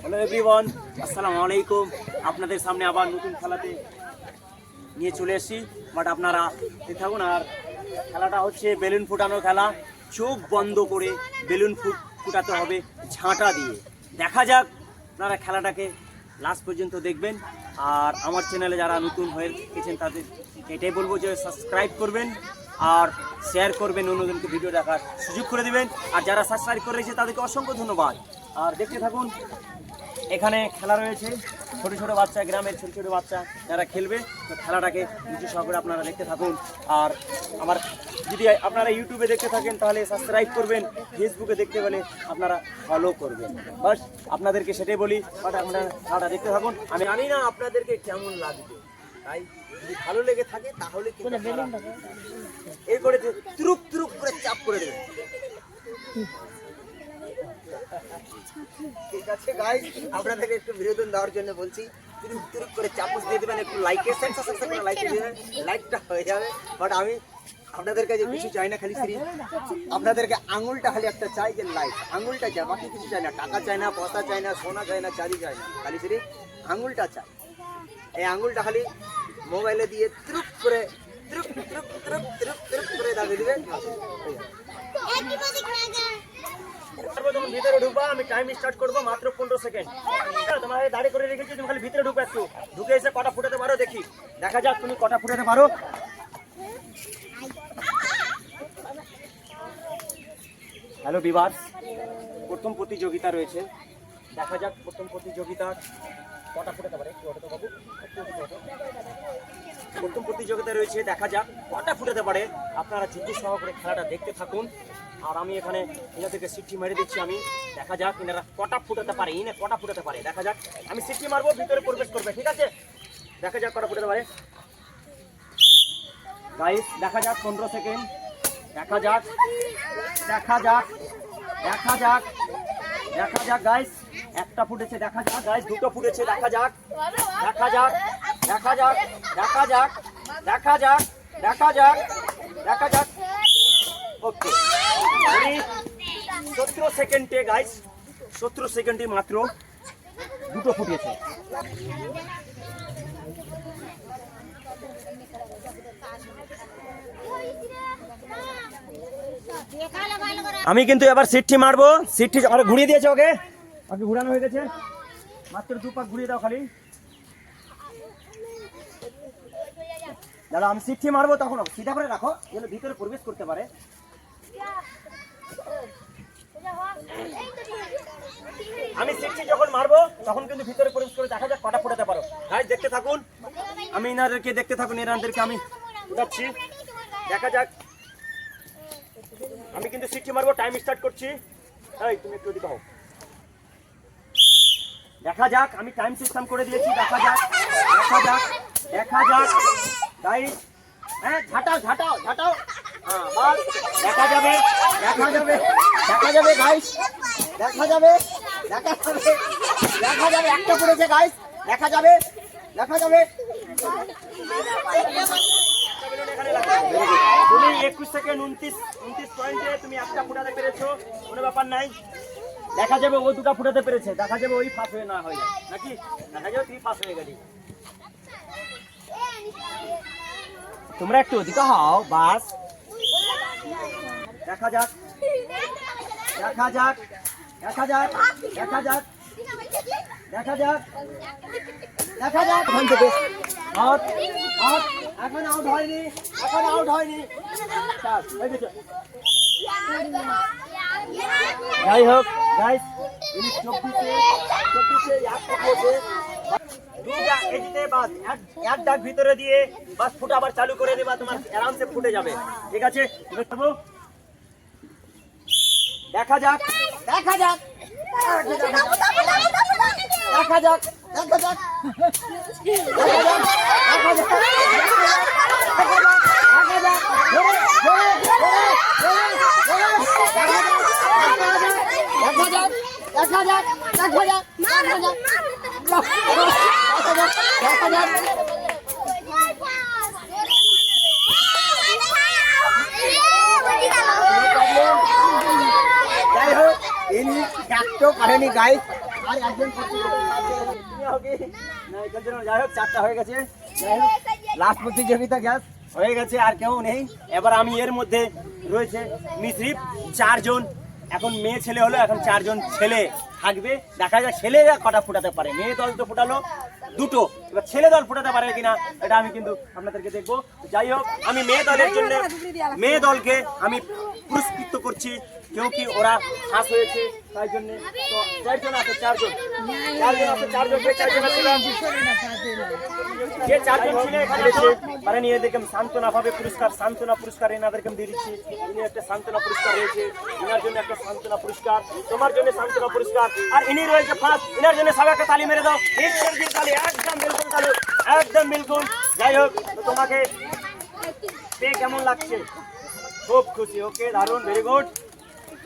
Hello everyone আসসালামু আলাইকুম আপনাদের সামনে আবার নতুন খেলাতে নিয়ে চলে এসেছি। বাট আপনারা থাকুন, আর খেলাটা হচ্ছে বেলুন ফুটানোর খেলা। চোখ বন্ধ করে বেলুন ফুট ফুটাতে হবে ঝাঁটা দিয়ে। দেখা যাক আপনারা খেলাটাকে লাস্ট পর্যন্ত দেখবেন। আর আমার চ্যানেলে যারা নতুন হয়ে গেছেন তাদের এটাই বলব যে সাবস্ক্রাইব করবেন, আর শেয়ার করবেন অন্যজনকে ভিডিও দেখার সুযোগ করে দিবেন। আর যারা সাবস্ক্রাইব করে রেখেছে তাদেরকে অসংখ্য ধন্যবাদ। আর দেখতে থাকুন, এখানে খেলা রয়েছে। ছোট ছোট বাচ্চা, গ্রামের ছোট ছোট বাচ্চা যারা খেলবে, তো খেলাটাকে নিচু সহকারে আপনারা দেখতে থাকুন। আর আমার যদি আপনারা ইউটিউবে দেখতে থাকেন, তাহলে সাবস্ক্রাইব করবেন ফেসবুকে দেখতে পেলে আপনারা ফলো করবেন। বাস, আপনাদেরকে সেটাই বলি, বাট আপনারা খেলাটা দেখতে থাকুন। আমি জানি না আপনাদেরকে কেমন লাগবে, তাই যদি ভালো লেগে থাকে, তাহলে করে তুরুক তুরুক করে চাপ করে দেবেন। আছে। গাইস আপনাদেরকে একটু বিনোদন দেওয়ার জন্য বলছি তুরুক তুরুক করে চাপস দিয়ে দেবেন, একটু লাইকে লাইক দেবেন লাইকটা হয়ে যাবে। বাট আমি আপনাদের কাছে কিছু চাই না, খালি শ্রী আপনাদেরকে আঙুলটা খালি একটা চাই যে লাইক আঙুলটা চাই, বাকি কিছু চাই না। টাকা চাই না, পয়সা চাই না, সোনা চাই না, চাঁদি চাই না। খালি শ্রী আঙুলটা চাই। এই আঙুলটা খালি মোবাইলে দিয়ে ত্রুপ করে, ত্রুপ ত্রুপ ত্রুপ ত্রুপ ত্রুপ করে দাবিয়ে দিবেন। যখন ভিতরে ঢুকবা, আমি টাইম স্টার্ট করব মাত্র পনেরো সেকেন্ড তোমার দাঁড়িয়ে করে রেখেছি, তুমি খালি ভিতরে ঢুকবে একটু। ঢুকে এসে কটা ফুটাতে পারো দেখি। দেখা যাক তুমি কটা ফুটাতে পারো। হ্যালো বিভার্স প্রথম প্রতিযোগিতা রয়েছে। দেখা যাক প্রথম প্রতিযোগিতার কটা ফুটাতে পারে। একটু। প্রথম প্রতিযোগিতা রয়েছে। দেখা যাক কটা ফুটাতে পারে। আপনারা যুদ্ধ সহকারে খেলাটা দেখতে থাকুন। আর আমি এখানে এনাদেরকে সিটি মেরে দিচ্ছি আমি দেখা যাক এনারা কটা ফুটাতে পারে ইনে কটা ফুটাতে পারে দেখা যাক আমি সিটি মারবো ভিতরে প্রবেশ করবে ঠিক আছে দেখা যাক কটা ফুটাতে পারে গাইস দেখা যাক পনেরো সেকেন্ড দেখা যাক দেখা যাক দেখা যাক দেখা যাক গাইস একটা ফুটেছে দেখা যাক গাইস দুটো ফুটেছে দেখা যাক দেখা যাক দেখা যাক দেখা যাক দেখা যাক দেখা যাক দেখা যাক ওকে সতেরো সেকেন্ডে গাইস সতেরো সেকেন্ডে মাত্র দুটো ফুটেছে আমি কিন্তু এবার সিটটি মারবো। সিটটি আমার ঘুরিয়ে দিয়েছে ওকে ওকে ঘুরানো হয়ে গেছে। মাত্র দু পাক ঘুরিয়ে দাও খালি। দাদা আমি সিটটি মারবো তখন সিধা করে রাখো, যেন ভিতরে প্রবেশ করতে পারে। আমি সিটটি যখন মারবো, তখন কিন্তু ভিতরে প্রবেশ করে দেখা যাক কটা ফোটাতে পারো। গাইজ দেখতে থাকুন। আমি এনাদেরকে দেখতে থাকুন এনাদেরকে আমি উঠাচ্ছি। দেখা যাক। আমি কিন্তু সিটি মারবো টাইম স্টার্ট করছি। এই, তুমি একটু ওদিকে হও দেখা যাক, আমি টাইম সিস্টেম করে দিয়েছি, দেখা যাক। দেখা যাক দেখা যাক। গাইস হ্যাঁ ঝাঁটাও ঝাঁটাও ঝাঁটাও হ্যাঁ দেখা যাবে দেখা যাবে দেখা যাবে গাইস দেখা যাবে। দেখা যাবে দেখা যাবে, একটা পড়েছে গাইস দেখা যাবে দেখা যাবে। তুমি একুশ সেকেন্ড উনত্রিশ উনত্রিশ পয়েন্টে তুমি একটা ফুটাতে পেরেছ, কোনো ব্যাপার নাই। দেখা যাবে ও দুটা ফুটাতে পেরেছে, দেখা যাবে ওই ফাঁস হয়ে না হয়ে নাকি? দেখা যাবে তুই ফাঁস হয়ে গেলি। তোমরা একটু ওদিকে হও, বাস। দেখা যাক। দেখা যাক। দেখা যাক দেখা যাক দেখা যাক দেখা যাক ওখান থেকে। আউট আউট এখন আউট হয়নি এখন আউট হয়নি। হয়ে। যাই হোক গাইস উনি চব্বিশে চব্বিশে এক ডাক ভিতরে দিয়ে বাস ফুটা আবার চালু করে দেবা তোমার আরামসে ফুটে যাবে। ঠিক আছে। দেখা যাক দেখা যাক। দেখা যাক দেখা যাক। দেখা যাক দেখা যাক দেখা যাক দেখা যাক দেখা যাক দেখা যাক দেখা যাক যাই হোক ইনি ডাকতেও পারেনি গাইস আর একজন যাই হোক, চারটা হয়ে গেছে। লাস্ট গ্যাস হয়ে গেছে, আর কেউ নেই। এবার আমি এর মধ্যে রয়েছে চারজন। এখন মেয়ে ছেলে এখন চারজন ছেলে থাকবে। দেখা কটা ফুটাতে পারে। মেয়ে দল তো ফুটালো দুটো। এবার ছেলে দল ফুটাতে পারে কিনা, এটা আমি কিন্তু আপনাদেরকে দেখব। যাই হোক, আমি মেয়ে দলের জন্য মেয়ে দলকে আমি পুরস্কৃত করছি। কেউ কি ওরা ফাঁস হয়েছে তাই জন্য তো চারজন আছে চারজন চারজন আছে চারজন যে চারজন আছে যে চারজন ছিল এখানে এসে মানে নিজেদেরকে আমি সান্ত্বনা ভাবে পুরস্কার সান্ত্বনা পুরস্কার এনাদেরকে আমি দিয়ে দিচ্ছি ইনি একটা সান্ত্বনা পুরস্কার রয়েছে ইনার জন্য একটা সান্ত্বনা পুরস্কার তোমার জন্য সান্ত্বনা পুরস্কার আর ইনি রয়েছে ফার্স্ট ইনার জন্য সবাই একটা তালি মেরে দাও ঈশ্বর দিয়ে তালি একদম বিলকুল তালি একদম বিলকুল যাই হোক তো তোমাকে পেয়ে কেমন লাগছে খুব খুশি ওকে দারুণ ভেরি গুড